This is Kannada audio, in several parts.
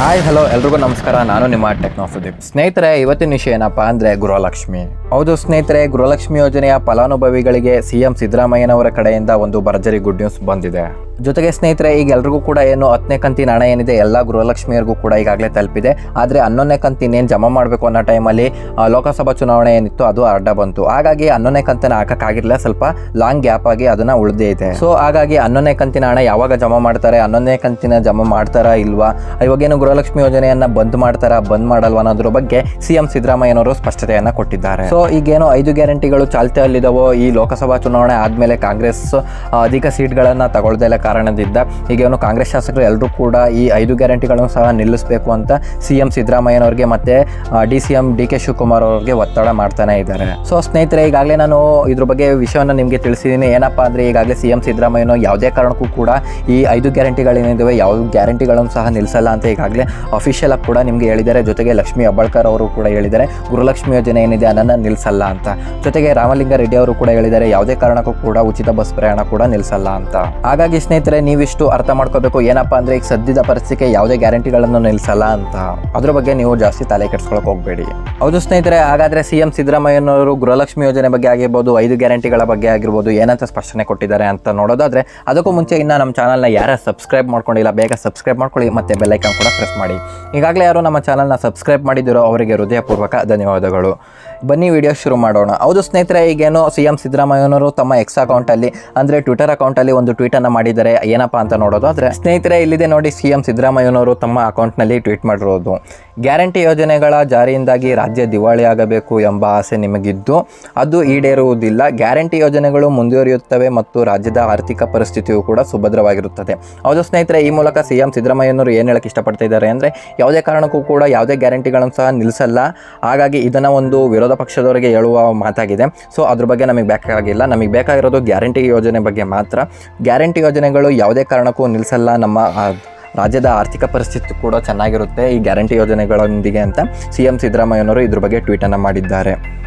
ಹಾಯ್ ಹಲೋ ಎಲ್ರಿಗೂ ನಮಸ್ಕಾರ. ನಾನು ನಿಮ್ಮ ಟೆಕ್ನೋ ಸುದೀಪ್. ಸ್ನೇಹಿತರೆ, ಇವತ್ತಿನ ವಿಷಯ ಏನಪ್ಪಾ ಅಂದ್ರೆ ಗೃಹಲಕ್ಷ್ಮಿ. ಹೌದು ಸ್ನೇಹಿತರೆ, ಗೃಹಲಕ್ಷ್ಮಿ ಯೋಜನೆಯ ಫಲಾನುಭವಿಗಳಿಗೆ ಸಿಎಂ ಸಿದ್ದರಾಮಯ್ಯನವರ ಕಡೆಯಿಂದ ಒಂದು ಭರ್ಜರಿ ಗುಡ್ ನ್ಯೂಸ್ ಬಂದಿದೆ. ಜೊತೆಗೆ ಸ್ನೇಹಿತರೆ, ಈಗ ಎಲ್ರಿಗೂ ಕೂಡ ಏನು ಹತ್ತನೇ ಕಂತಿನ ಹಣ ಏನಿದೆ, ಎಲ್ಲ ಗೃಹಲಕ್ಷ್ಮಿಯರಿಗೂ ಕೂಡ ಈಗಾಗಲೇ ತಲುಪಿದೆ. ಆದರೆ ಹನ್ನೊಂದನೇ ಕಂತಿನೇನು ಜಮಾ ಮಾಡಬೇಕು ಅನ್ನೋ ಟೈಮಲ್ಲಿ ಲೋಕಸಭಾ ಚುನಾವಣೆ ಏನಿತ್ತು ಅದು ಅಡ್ಡ ಬಂತು. ಹಾಗಾಗಿ ಹನ್ನೊಂದನೇ ಕಂತನ ಹಾಕಕ್ಕಾಗಿರಲಿಲ್ಲ ಸ್ವಲ್ಪ ಲಾಂಗ್ ಗ್ಯಾಪ್ ಆಗಿ ಅದನ್ನು ಉಳಿದೇ ಇದೆ. ಸೊ, ಹಾಗಾಗಿ ಹನ್ನೊಂದನೇ ಕಂತಿನ ಹಣ ಯಾವಾಗ ಜಮಾ ಮಾಡ್ತಾರೆ, ಹನ್ನೊಂದನೇ ಕಂತಿನ ಜಮಾ ಮಾಡ್ತಾರಾ ಇಲ್ವಾ, ಇವಾಗೇನು ಗೃಹಲಕ್ಷ್ಮಿ ಯೋಜನೆಯನ್ನ ಬಂದ್ ಮಾಡ್ತಾರಾ, ಬಂದ್ ಮಾಡಲ್ವಾ ಅನ್ನೋದ್ರ ಬಗ್ಗೆ ಸಿಎಂ ಸಿದ್ದರಾಮಯ್ಯನವರು ಸ್ಪಷ್ಟತೆಯನ್ನು ಕೊಟ್ಟಿದ್ದಾರೆ. ಸೊ, ಈಗೇನು ಐದು ಗ್ಯಾರಂಟಿಗಳು ಚಾಲ್ತಿಯಲ್ಲಿದ್ದಾವೋ ಈ ಲೋಕಸಭಾ ಚುನಾವಣೆ ಆದಮೇಲೆ ಕಾಂಗ್ರೆಸ್ ಅಧಿಕ ಸೀಟ್ಗಳನ್ನು ಇಲ್ಲ. ಕಾರಣದಿಂದ ಈಗೇನು ಕಾಂಗ್ರೆಸ್ ಶಾಸಕರು ಎಲ್ಲರೂ ಕೂಡ ಈ ಐದು ಗ್ಯಾರಂಟಿಗಳನ್ನು ಸಹ ನಿಲ್ಲಿಸಬೇಕು ಅಂತ ಸಿ ಎಂ ಸಿದ್ದರಾಮಯ್ಯನವ್ರಿಗೆ ಮತ್ತೆ D C M D K Shivakumar ಅವ್ರಿಗೆ ಒತ್ತಡ ಮಾಡ್ತಾನೆ ಇದ್ದಾರೆ. ಸೊ ಸ್ನೇಹಿತರೆ, ಈಗಾಗಲೇ ನಾನು ಇದ್ರ ಬಗ್ಗೆ ವಿಷಯವನ್ನು ನಿಮಗೆ ತಿಳಿಸಿದ್ದೀನಿ. ಏನಪ್ಪ ಅಂದರೆ ಈಗಾಗಲೇ ಸಿ ಎಂ ಸಿದ್ದರಾಮಯ್ಯನೋ ಯಾವುದೇ ಕಾರಣಕ್ಕೂ ಕೂಡ ಈ ಐದು ಗ್ಯಾರಂಟಿಗಳೇನಿದ್ದಾವೆ ಯಾವ ಗ್ಯಾರಂಟಿಗಳನ್ನು ಸಹ ನಿಲ್ಲಿಸಲ್ಲ ಅಂತ ಈಗಾಗಲೇ ಅಫಿಷಿಯಲ್ ಆಗಿ ಕೂಡ ನಿಮಗೆ ಹೇಳಿದ್ದಾರೆ. ಜೊತೆಗೆ ಲಕ್ಷ್ಮೀ ಹೆಬ್ಬಾಳ್ಕರ್ ಅವರು ಕೂಡ ಹೇಳಿದ್ದಾರೆ ಗುರುಲಕ್ಷ್ಮಿ ಯೋಜನೆ ಏನಿದೆ ಅದನ್ನು ನಿಲ್ಲಿಸಲ್ಲ ಅಂತ. ಜೊತೆಗೆ ರಾಮಲಿಂಗ ರೆಡ್ಡಿ ಅವರು ಕೂಡ ಹೇಳಿದ್ದಾರೆ, ಯಾವುದೇ ಕಾರಣಕ್ಕೂ ಕೂಡ ಉಚಿತ ಬಸ್ ಪ್ರಯಾಣ ಕೂಡ ನಿಲ್ಲಿಸಲ್ಲ ಅಂತ. ಹಾಗಾಗಿ ಸ್ನೇಹಿತರೆ ನೀವಿಷ್ಟು ಅರ್ಥ ಮಾಡ್ಕೋಬೇಕು. ಏನಪ್ಪಾ ಅಂದ್ರೆ, ಈಗ ಸದ್ಯದ ಪರಿಸ್ಥಿತಿಗೆ ಯಾವುದೇ ಗ್ಯಾರಂಟಿಗಳನ್ನು ನಿಲ್ಲಿಸಲ್ಲ ಅಂತ. ಅದ್ರ ಬಗ್ಗೆ ನೀವು ಜಾಸ್ತಿ ತಲೆ ಕೆಡ್ಸ್ಕೊಳಕ್ ಹೋಗಬೇಡಿ. ಹೌದು ಸ್ನೇಹಿತರೆ, ಹಾಗಾದ್ರೆ ಸಿ ಎಂ ಸಿದ್ದರಾಮಯ್ಯನವರು ಗೃಹಲಕ್ಷ್ಮಿ ಯೋಜನೆ ಬಗ್ಗೆ ಆಗಿರ್ಬೋದು, ಐದು ಗ್ಯಾರಂಟಿಗಳ ಬಗ್ಗೆ ಆಗಿರ್ಬೋದು, ಏನಂತ ಸ್ಪಷ್ಟನೆ ಕೊಟ್ಟಿದ್ದಾರೆ ಅಂತ ನೋಡೋದಾದ್ರೆ, ಅದಕ್ಕೂ ಮುಂಚೆ ಇನ್ನ ನಮ್ಮ ಚಾನಲ್ನ ಯಾರ ಸಬ್ಸ್ಕ್ರೈಬ್ ಮಾಡ್ಕೊಂಡಿಲ್ಲ, ಬೇಗ ಸಬ್ಸ್ಕ್ರೈಬ್ ಮಾಡ್ಕೊಳ್ಳಿ ಮತ್ತೆ ಬೆಲ್ಲೈಕನ್ ಕೂಡ ಪ್ರೆಸ್ ಮಾಡಿ. ಈಗಾಗಲೇ ಯಾರು ನಮ್ಮ ಚಾನಲ್ನ ಸಬ್ಸ್ಕ್ರೈಬ್ ಮಾಡಿದಿರೋ ಅವರಿಗೆ ಹೃದಯಪೂರ್ವಕ ಧನ್ಯವಾದಗಳು. ಬನ್ನಿ ವಿಡಿಯೋ ಶುರು ಮಾಡೋಣ. ಹೌದು ಸ್ನೇಹಿತರೆ, ಈಗೇನು ಸಿ ಎಂ ಸಿದ್ದರಾಮಯ್ಯನವರು ತಮ್ಮ ಎಕ್ಸ್ ಅಕೌಂಟಲ್ಲಿ ಅಂದರೆ ಟ್ವಿಟರ್ ಅಕೌಂಟಲ್ಲಿ ಒಂದು ಟ್ವೀಟನ್ನು ಮಾಡಿದ್ದಾರೆ. ಏನಪ್ಪ ಅಂತ ನೋಡೋದು ಆದರೆ, ಸ್ನೇಹಿತರೆ, ಇಲ್ಲಿದೆ ನೋಡಿ ಸಿ ಎಂ ಸಿದ್ದರಾಮಯ್ಯನವರು ತಮ್ಮ ಅಕೌಂಟ್ನಲ್ಲಿ ಟ್ವೀಟ್ ಮಾಡಿರೋದು. ಗ್ಯಾರಂಟಿ ಯೋಜನೆಗಳ ಜಾರಿಯಿಂದಾಗಿ ರಾಜ್ಯ ದಿವಾಳಿಯಾಗಬೇಕು ಎಂಬ ಆಸೆ ನಿಮಗಿದ್ದು, ಅದು ಈಡೇರುವುದಿಲ್ಲ. ಗ್ಯಾರಂಟಿ ಯೋಜನೆಗಳು ಮುಂದುವರಿಯುತ್ತವೆ ಮತ್ತು ರಾಜ್ಯದ ಆರ್ಥಿಕ ಪರಿಸ್ಥಿತಿಯು ಕೂಡ ಸುಭದ್ರವಾಗಿರುತ್ತದೆ. ಹೌದು ಸ್ನೇಹಿತರೆ, ಈ ಮೂಲಕ ಸಿ ಎಂ ಸಿದ್ದರಾಮಯ್ಯನವರು ಏನು ಹೇಳಕ್ಕೆ ಇಷ್ಟಪಡ್ತಾ ಇದ್ದಾರೆ ಅಂದರೆ, ಯಾವುದೇ ಕಾರಣಕ್ಕೂ ಕೂಡ ಯಾವುದೇ ಗ್ಯಾರಂಟಿಗಳನ್ನು ಸಹ ನಿಲ್ಲಿಸಲ್ಲ. ಹಾಗಾಗಿ ಇದನ್ನು ಒಂದು ವಿರೋಧ ಪಕ್ಷದವರಿಗೆ ಹೇಳುವ ಮಾತಾಗಿದೆ. ಸೊ ಅದ್ರ ಬಗ್ಗೆ ನಮಗೆ ಬೇಕಾಗಿಲ್ಲ. ನಮಗೆ ಬೇಕಾಗಿರೋದು ಗ್ಯಾರಂಟಿ ಯೋಜನೆ ಬಗ್ಗೆ ಮಾತ್ರ. ಗ್ಯಾರಂಟಿ ಯೋಜನೆಗಳು ಯಾವುದೇ ಕಾರಣಕ್ಕೂ ನಿಲ್ಲಿಸಲ್ಲ ನಮ್ಮ ರಾಜ್ಯದ ಆರ್ಥಿಕ ಪರಿಸ್ಥಿತಿ ಕೂಡ ಚೆನ್ನಾಗಿರುತ್ತೆ ಈ ಗ್ಯಾರಂಟಿ ಯೋಜನೆಗಳೊಂದಿಗೆ ಅಂತ. ಸಿ ಎಂ ಸಿದ್ದರಾಮಯ್ಯನವರು ಇದ್ರ ಬಗ್ಗೆ ಟ್ವೀಟನ್ನು ಮಾಡಿದ್ದಾರೆ.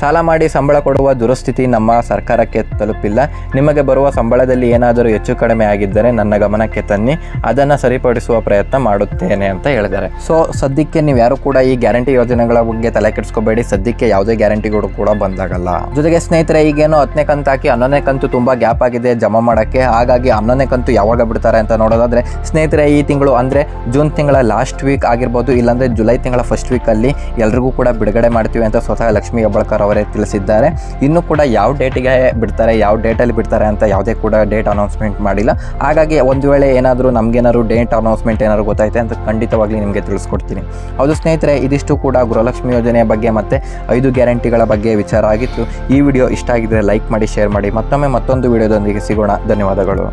ಸಾಲ ಮಾಡಿ ಸಂಬಳ ಕೊಡುವ ದುರಸ್ಥಿತಿ ನಮ್ಮ ಸರ್ಕಾರಕ್ಕೆ ತಲುಪಿಲ್ಲ. ನಿಮಗೆ ಬರುವ ಸಂಬಳದಲ್ಲಿ ಏನಾದರೂ ಹೆಚ್ಚು ಕಡಿಮೆ ಆಗಿದ್ದರೆ ನನ್ನ ಗಮನಕ್ಕೆ ತನ್ನಿ, ಅದನ್ನು ಸರಿಪಡಿಸುವ ಪ್ರಯತ್ನ ಮಾಡುತ್ತೇನೆ ಅಂತ ಹೇಳಿದ್ದಾರೆ. ಸೊ, ಸದ್ಯಕ್ಕೆ ನೀವು ಯಾರು ಕೂಡ ಈ ಗ್ಯಾರಂಟಿ ಯೋಜನೆಗಳ ಬಗ್ಗೆ ತಲೆ ಕೆಡಿಸ್ಕೋಬೇಡಿ. ಸದ್ಯಕ್ಕೆ ಯಾವುದೇ ಗ್ಯಾರಂಟಿಗಳು ಕೂಡ ಬಂದಾಗಲ್ಲ. ಜೊತೆಗೆ ಸ್ನೇಹಿತರೆ, ಈಗೇನು ಹತ್ತನೇ ಕಂತು ಹಾಕಿ ಹನ್ನೊಂದನೇ ಕಂತು ತುಂಬ ಗ್ಯಾಪ್ ಆಗಿದೆ ಜಮಾ ಮಾಡೋಕ್ಕೆ. ಹಾಗಾಗಿ ಹನ್ನೊಂದನೇ ಕಂತು ಯಾವಾಗ ಬಿಡ್ತಾರೆ ಅಂತ ನೋಡೋದಾದ್ರೆ, ಸ್ನೇಹಿತರೆ, ಈ ತಿಂಗಳು ಅಂದರೆ ಜೂನ್ ತಿಂಗಳ ಲಾಸ್ಟ್ ವೀಕ್ ಆಗಿರ್ಬೋದು, ಇಲ್ಲಾಂದರೆ ಜುಲೈ ತಿಂಗಳ ಫಸ್ಟ್ ವೀಕಲ್ಲಿ ಎಲ್ರಿಗೂ ಕೂಡ ಬಿಡುಗಡೆ ಮಾಡ್ತೀವಿ ಅಂತ ಸ್ವತಃ ಲಕ್ಷ್ಮೀ ಹೆಬ್ಬಾಳ್ಕರ್ ಅವರೇ ತಿಳಿಸಿದ್ದಾರೆ. ಇನ್ನು ಕೂಡ ಯಾವ ಡೇಟಿಗೆ ಬಿಡ್ತಾರೆ, ಯಾವ ಡೇಟಲ್ಲಿ ಬಿಡ್ತಾರೆ ಅಂತ ಯಾವುದೇ ಕೂಡ ಡೇಟ್ ಅನೌನ್ಸ್ಮೆಂಟ್ ಮಾಡಿಲ್ಲ. ಹಾಗಾಗಿ ಒಂದು ವೇಳೆ ಏನಾದರೂ ನಮಗೇನಾದ್ರು ಡೇಟ್ ಅನೌನ್ಸ್ಮೆಂಟ್ ಏನಾದ್ರು ಗೊತ್ತಾಯಿತೆ ಅಂತ ಖಂಡಿತವಾಗ್ಲಿ ನಿಮಗೆ ತಿಳಿಸ್ಕೊಡ್ತೀನಿ. ಹೌದು ಸ್ನೇಹಿತರೆ, ಇದಿಷ್ಟು ಕೂಡ ಗೃಹಲಕ್ಷ್ಮಿ ಯೋಜನೆಯ ಬಗ್ಗೆ ಮತ್ತು ಐದು ಗ್ಯಾರಂಟಿಗಳ ಬಗ್ಗೆ ವಿಚಾರ ಆಗಿತ್ತು. ಈ ವಿಡಿಯೋ ಇಷ್ಟ ಆಗಿದ್ದರೆ ಲೈಕ್ ಮಾಡಿ, ಶೇರ್ ಮಾಡಿ. ಮತ್ತೊಮ್ಮೆ ಮತ್ತೊಂದು ವಿಡಿಯೋದೊಂದಿಗೆ ಸಿಗೋಣ. ಧನ್ಯವಾದಗಳು.